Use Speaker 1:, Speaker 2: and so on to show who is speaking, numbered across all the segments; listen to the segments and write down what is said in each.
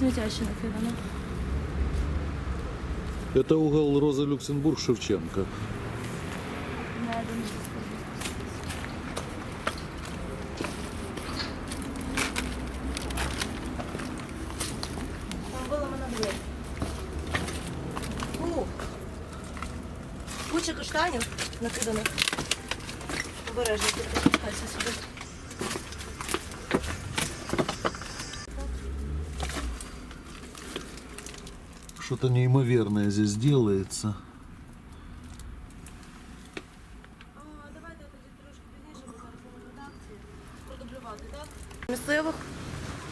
Speaker 1: сміття ще накидано.
Speaker 2: Это угол Розы Люксембург Шевченко.
Speaker 1: Не, я думаю, що скажу. Там була мене двері. Фу. Куча каштанів накиданих. Обережно, тільки спускайся
Speaker 2: Что-то неимоверное здесь делается.
Speaker 1: Місцевих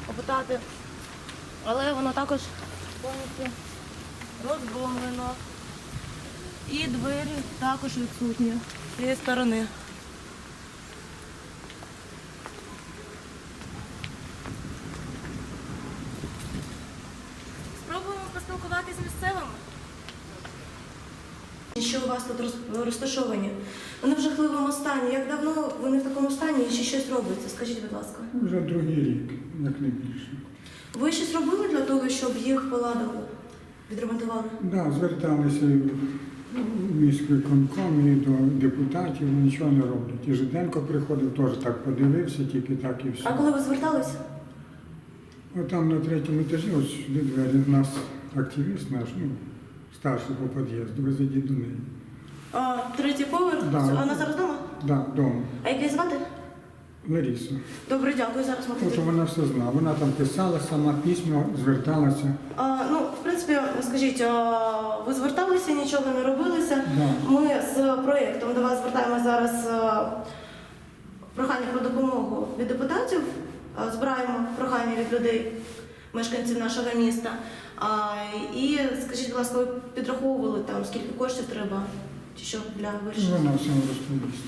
Speaker 1: опитати. Але воно також повністю розбомлено. І двері також відсутні з цієї сторони. Місцевими. Що у вас тут розташовані? Вони в жахливому стані. Як давно вони в такому стані і чи щось робиться? Скажіть, будь ласка.
Speaker 3: Вже другий рік, як не більше.
Speaker 1: Ви щось робили для того, щоб їх поладили, відремонтували?
Speaker 3: Да, зверталися в міськвиконком, і до депутатів, нічого не роблять. І Жиденко приходив, теж так подивився, тільки так і все.
Speaker 1: А коли ви зверталися?
Speaker 3: От там на третьому етажі, ось сюди двері, у нас активіст наш, ну, старший по під'їзду, ви зайдіть до неї.
Speaker 1: А, третій поверх?
Speaker 3: Да.
Speaker 1: А вона зараз вдома?
Speaker 3: Да, вдома.
Speaker 1: А як її звати?
Speaker 3: Лариса.
Speaker 1: Добре, дякую. Зараз ми
Speaker 3: От
Speaker 1: тоді.
Speaker 3: вона все знала. Вона там писала сама письма, зверталася.
Speaker 1: А, ну, в принципі, скажіть, а, ви зверталися, нічого не робилося.
Speaker 3: Да.
Speaker 1: Ми з проєктом до вас звертаємо зараз а, прохання про допомогу від депутатів, а, збираємо прохання від людей, мешканців нашого міста. А, І скажіть, будь ласка, ви підраховували там, скільки коштів треба, чи що для вирішення?
Speaker 3: вона все розповість.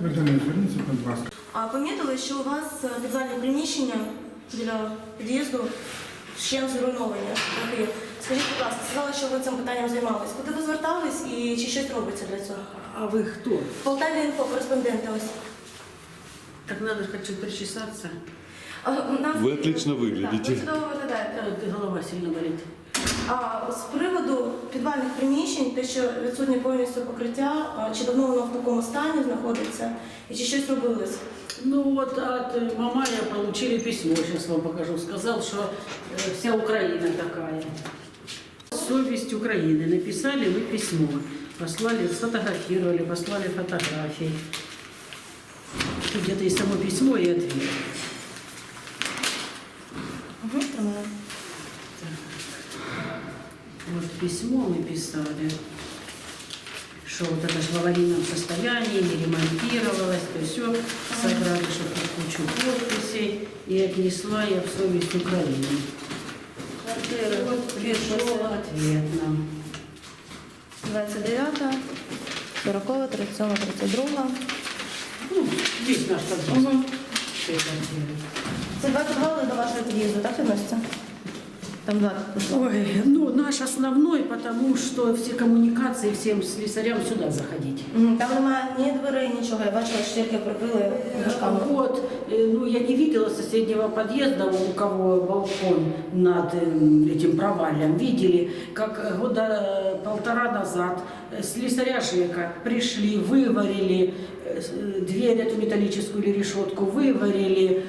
Speaker 3: Ви до неї зверніться, будь ласка.
Speaker 1: А помітили, що у вас е, підвальні приміщення біля під'їзду ще зруйновані. Скажіть, будь ласка, сказали, що ви цим питанням займались. Куди ви звертались і чи щось робиться для цього?
Speaker 4: А вы кто?
Speaker 1: В Полтаві інфо кореспонденти ось.
Speaker 4: Так надо же хочу причесаться.
Speaker 1: А, нам-
Speaker 2: Ви отлично виглядите.
Speaker 1: Так, ви чудово виглядаєте.
Speaker 4: Да, голова сильно болит.
Speaker 1: А з приводу підвальних приміщень, те, що відсутнє повністю покриття, а, чи давно воно в такому стані знаходиться, і чи щось робилось?
Speaker 4: Ну вот от э, Мамая получили письмо, сейчас вам покажу. Сказал, что э, вся Украина такая. Совесть Украины. Написали вы письмо. Послали, сфотографировали, послали фотографии. Тут где-то и само письмо, и ответ. письмо мы писали, что вот это же в аварийном состоянии, не ремонтировалось, то все, собрали, что тут кучу подписей, и отнесла я в совесть Украины.
Speaker 1: Квартири
Speaker 4: Вот пришел ответ нам.
Speaker 1: 29, 40, 37, 32.
Speaker 4: Ну, здесь наш подъезд.
Speaker 1: Угу.
Speaker 4: Все это ответ.
Speaker 1: Це два підвали до вашого під'їзду, так відноситься? Там два.
Speaker 4: Ой, ну наш основной, потому что все коммуникации всем слесарям сюда заходить.
Speaker 1: Мгм, Там немає ні дверей, нічого. Я бачила, що тільки прикрили дошками.
Speaker 4: Вот, э, ну я не видела соседнего подъезда, у кого балкон над э, этим провалом. Видели, как э, года э, полтора назад э, слесаря ЖЭКа пришли, выварили э, с- э, дверь эту металлическую или решетку, выварили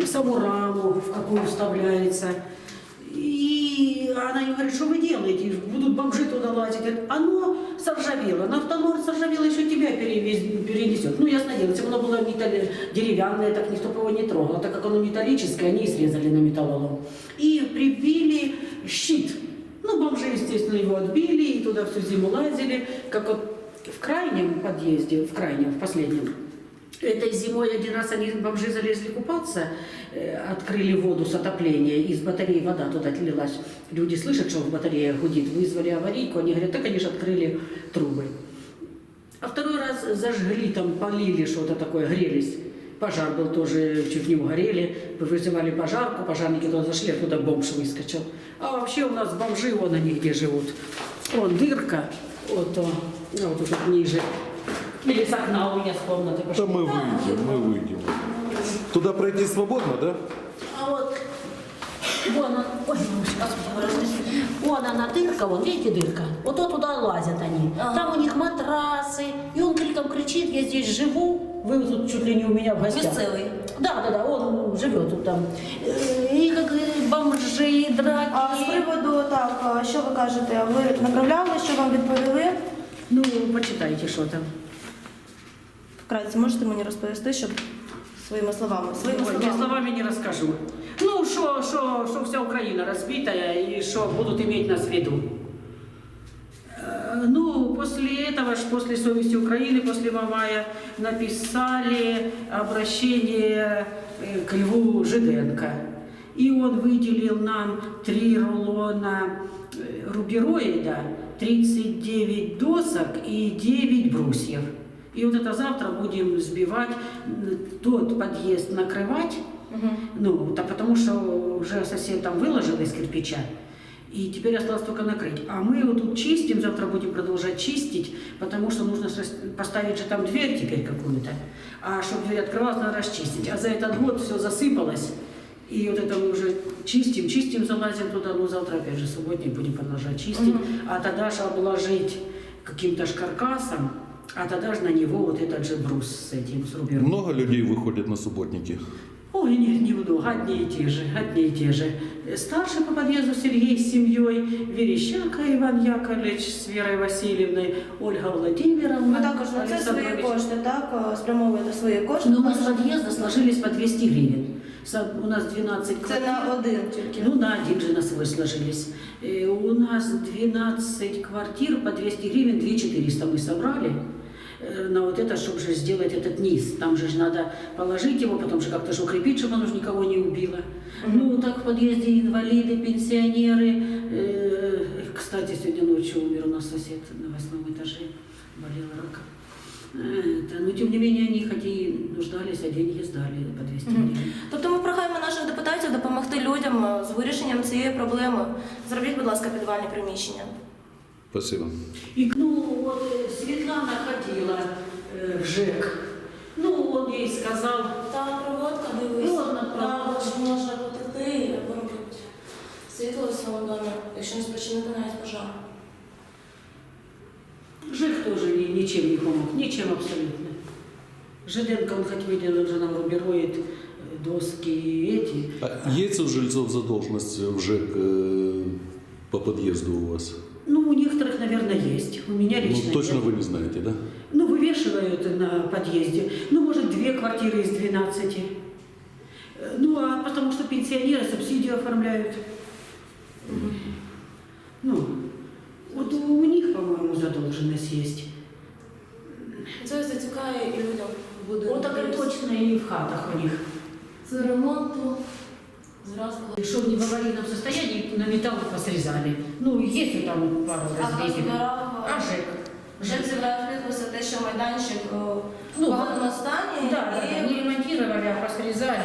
Speaker 4: м, саму раму, в какую вставляется. И она ей говорит, что вы делаете? Будут бомжи туда лазить. Оно соржавело. На автонор соржавело, еще тебя перевез- перенесет. Ну, ясно дело, если бы оно было металл- деревянное, так никто бы его не трогал. Так как оно металлическое, они и срезали на металлолом. И прибили щит. Ну, бомжи, естественно, его отбили, и туда всю зиму лазили. Как вот в крайнем подъезде, в крайнем, в последнем, Этой зимой один раз они, бомжи, залезли купаться, э, открыли воду с отопления, из батареи вода туда лилась. Люди слышат, что в батарее гудит, вызвали аварийку, они говорят, так они же открыли трубы. А второй раз зажгли, там полили что-то такое, грелись. Пожар был тоже, чуть не угорели, вызывали пожарку, пожарники туда зашли, оттуда бомж выскочил. А вообще у нас бомжи, вон они где живут. Вон дырка, вот, а вот тут ниже. Или с окна у меня с комнаты
Speaker 2: Да
Speaker 4: пошли.
Speaker 2: мы выйдем, мы выйдем. Туда пройти свободно, да?
Speaker 1: А от
Speaker 5: Вон она, ой, мамочка, вон она дырка, вот видите дырка? Вот то туда лазят они. Там у них матрасы, и он криком кричит, я здесь живу. Вы тут чуть ли не у меня в гостях.
Speaker 1: Місцевий.
Speaker 5: Да, да, да, он живет тут там. Э, И как э, бомжи, драки.
Speaker 1: А з приводу так, а, що ви кажете? Ви направляли, що вам відповіли?
Speaker 4: Ну, почитайте, что там.
Speaker 1: Вкратце можете мені розповісти, щоб своїми словами. Своїми
Speaker 4: Ой, я
Speaker 1: словами.
Speaker 4: словами не расскажу. Ну, что, что, что вся Украина разбитая и что будут иметь нас в виду. Э, Ну, после этого, ж, после совести Украины, после Мамая, написали обращение э, к Льву Жиденко. И он выделил нам три рулона э, рубероида, 39 досок и 9 брусьев. И вот это завтра будем сбивать, тот подъезд накрывать, ну, так потому что уже совсем там выложено из кирпича. И теперь осталось только накрыть. А мы его тут чистим, завтра будем продолжать чистить, потому что нужно поставить же там дверь теперь какую-то. А чтобы дверь открывалась, надо расчистить. А за этот год все засыпалось. И вот это мы уже чистим, чистим, залазим туда, ну завтра опять же субботник будем продолжать чистить. А тогда же обложить каким-то ж каркасом, а тогда же на него вот этот же брус с этим, с рубером.
Speaker 2: Много людей выходит на субботники?
Speaker 4: Ой, нет, немного, одни и те же, одни и те же. Старший по подъезду Сергей с семьей, Верещака Иван Яковлевич с Верой Васильевной, Ольга Владимировна.
Speaker 1: Ви також на це свої
Speaker 4: Александрович.
Speaker 1: кошти, так? а, Спрямовуєте свої кошти.
Speaker 4: Ну, мы с подъезда сложились по 200 гривен. У нас 12
Speaker 1: Це на один тільки.
Speaker 4: Ну, на один же на свой сложились. Э, У нас 12 квартир по 200 гривен, 2 400 мы собрали э, на вот это, чтобы же сделать этот низ. Там же ж надо положить его, потом же как-то же укрепить, чтобы оно же никого не убило. Ну, так в подъезде инвалиды, пенсионеры. Э, Кстати, сегодня ночью умер у нас сосед на восьмом этаже, болел раком. Э, это, Но тем не менее они хоть и нуждались, а деньги сдали по 200 гривен.
Speaker 1: Тобто ми прохаємо наших депутатів допомогти людям е, з вирішенням цієї проблеми. Зробіть, будь ласка, підвальні приміщення.
Speaker 2: Спасибо.
Speaker 4: И, ну, вот э, Светлана ходила э, в ЖЭК. Ну, он ей сказал,
Speaker 1: Та проводка,
Speaker 4: дивись. Ну, от на проводку.
Speaker 1: Також можна потекти або робити світло у своєму домі, якщо не спричинити навіть пожар.
Speaker 4: Ничем не помог, ничем абсолютно. Жиденко, он хоть выделил, он же нам рубероид, э, доски и эти.
Speaker 2: А есть у жильцов задолженность в ЖЭК э, по подъезду у вас?
Speaker 4: Ну, у некоторых, наверное, есть. У меня лично
Speaker 2: Ну, точно
Speaker 4: нет.
Speaker 2: вы не знаете, да?
Speaker 4: Ну, вывешивают на подъезде. Ну, может, две квартиры из 12. Э, Ну, а потому что пенсионеры субсидию оформляют. Ну, вот у них, по-моему, задолженность есть.
Speaker 1: зразу.
Speaker 4: Чтобы не в аварийном состоянии, на металл посрезали. Ну, есть вот там пару
Speaker 1: А хто
Speaker 4: разбитых.
Speaker 1: збирав?
Speaker 4: А ЖЭК.
Speaker 1: Вже зібрав підписи те, що майданчик е,
Speaker 4: Ну,
Speaker 1: в поганому стані.
Speaker 4: Да, да, да,
Speaker 1: і
Speaker 4: не ремонтировали, а посрезали.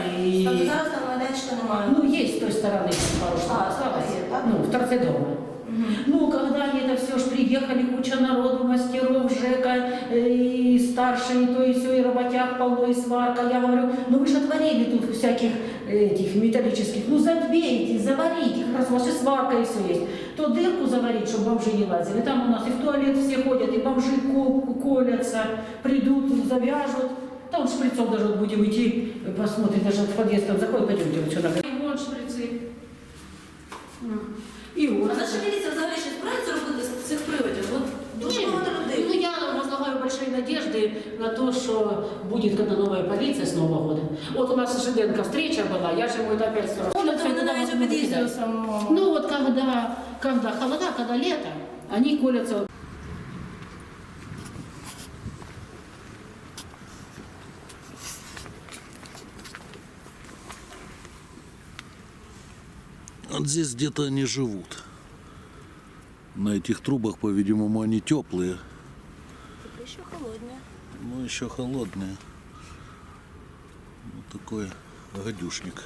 Speaker 1: Тобто
Speaker 4: И...
Speaker 1: зараз там майданчика немає.
Speaker 4: Ну, есть с той стороны пару штук
Speaker 1: А,
Speaker 4: осталось.
Speaker 1: есть, да?
Speaker 4: Ну, в торце дома. Ну, когда они это все ж приехали, куча народу, мастеров, ЖЭКа, э, и старшие, и то, и все, и работяг полно, и сварка. Я говорю, ну вы же отварили тут всяких э, этих металлических, ну забейте, заварите, как раз у вас и сварка, и все есть. То дырку заварить, чтобы бомжи не лазили. Там у нас и в туалет все ходят, и бомжи ко- колятся, придут, завяжут. Там шприцом даже вот будем идти, посмотрим, даже в подъезд там заходит, пойдемте вот сюда. И вон шприцы. И вот.
Speaker 1: А наша міліція взагалі щось збирається робити з цих приводів? От дуже
Speaker 5: Не,
Speaker 1: багато
Speaker 5: ну,
Speaker 1: людей.
Speaker 5: я возлагаю большие надежды на то, что будет когда новая полиция с Нового года. Вот у нас с Жиденко встреча была, я же ему это опять сразу.
Speaker 1: Тобто вони навіть у під'їзді у самому.
Speaker 5: Ну вот когда, когда холода, когда лето, они колятся
Speaker 2: Вот здесь где-то они живут. На этих трубах, по-видимому, они теплые.
Speaker 1: Ще холодні.
Speaker 2: Ну, еще холодные. Вот такой гадюшник.